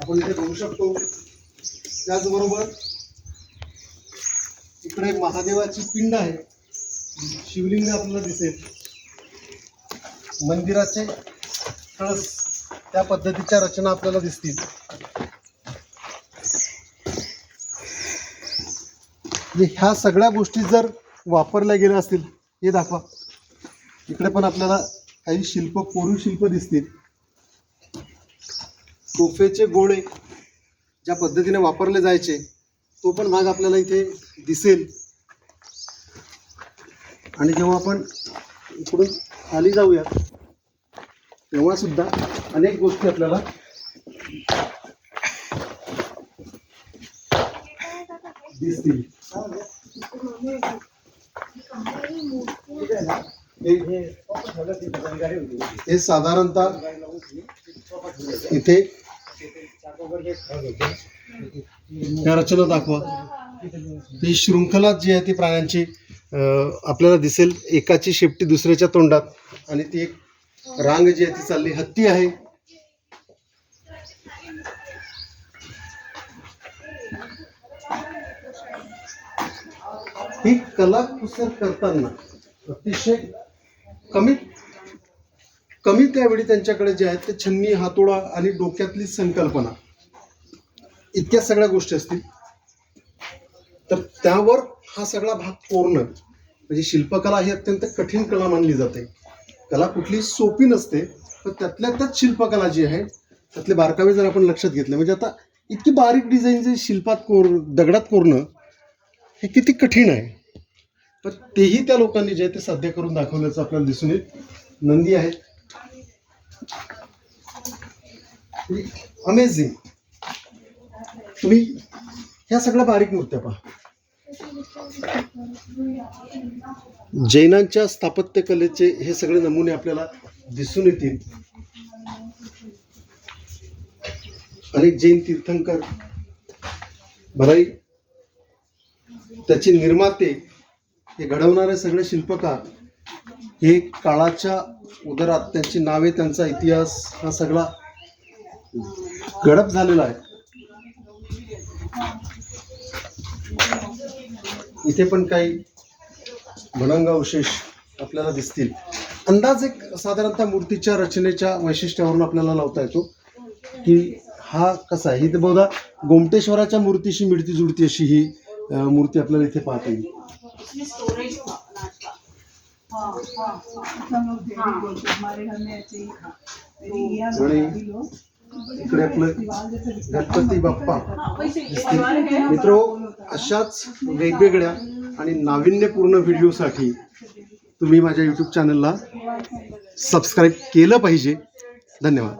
आपण इथे बघू शकतो त्याचबरोबर इकडे महादेवाची पिंड आहे. शिवलिंग आपल्याला दिसेल. मंदिराचे कळस त्या पद्धतीच्या रचना आपल्याला दिसतील. म्हणजे ह्या सगळ्या गोष्टी जर वापरल्या गेल्या असतील हे दाखवा. इकडे पण आपल्याला काही शिल्प कोरीव शिल्प दिसतील. तोफेचे गोळे ज्या पद्धतीने वापरले जायचे तो पण भाग आपल्याला इथे दिसेल. आणि जेव्हा आपण इकडून खाली जाऊया तेव्हा सुद्धा अनेक गोष्टी आपल्याला दिसतील. हे- हे साधारणतः इथे या रचना दाखवा. ही शृंखला जी आहे ती प्राण्यांची आपल्याला दिसेल एकाची शेपटी दुसऱ्याच्या तोंडात. आणि ती एक रांग जी आहे ती चालली हत्ती आहे. ही कलाकुसर करताना अतिशय कमी कमी त्यावेळी त्यांच्याकडे जे आहेत ते छन्नी हातोडा आणि डोक्यातली संकल्पना. इतक्या सगळ्या गोष्टी असतील तर त्यावर हा सगळा भाग कोरणं म्हणजे शिल्पकला ही अत्यंत कठीण कला मानली जाते. कला कुठली सोपी नसते पण त्यातल्या त्यात शिल्पकला जी आहे त्यातले बारकावे जर आपण लक्षात घेतले म्हणजे आता इतकी बारीक डिझाईन जे शिल्पात कोर दगडात कोरणं हे किती कठीण आहे. पण तेही त्या लोकांनी जे आहे ते साध्य करून दाखवल्याचं आपल्याला दिसून येईल. नंदी आहे. अमेझिंग तुम्ही ह्या सगळ्या बारीक मूर्त्या पहा. जैनांच्या स्थापत्यकलेचे हे सगळे नमुने आपल्याला दिसून येतील. अनेक जैन तीर्थंकर भराई त्याचे निर्माते हे घडवणारे सगळे शिल्पकार हे काळाच्या उदरात त्यांची नावे त्यांचा इतिहास हा सगळा गडप झालेला आहे. इथे पण काही भणंगावशेष आपल्याला दिसतील. अंदाज एक साधारणतः मूर्तीच्या रचनेच्या वैशिष्ट्यावरून आपल्याला लावता येतो की हा कसा आहे. ही तर बहुधा गोमटेश्वराच्या मूर्तीशी मिळती जुळती अशी ही मूर्ती आपल्याला इथे पाहता येईल. हाँ हाँ. हैं, ही. आणि इकडे आपलं गणपती बाप्पा. मित्र अशाच वेगवेगळ्या आणि नाविन्यपूर्ण व्हिडिओसाठी तुम्ही माझ्या यूट्यूब चॅनलला सबस्क्राईब केलं पाहिजे. धन्यवाद.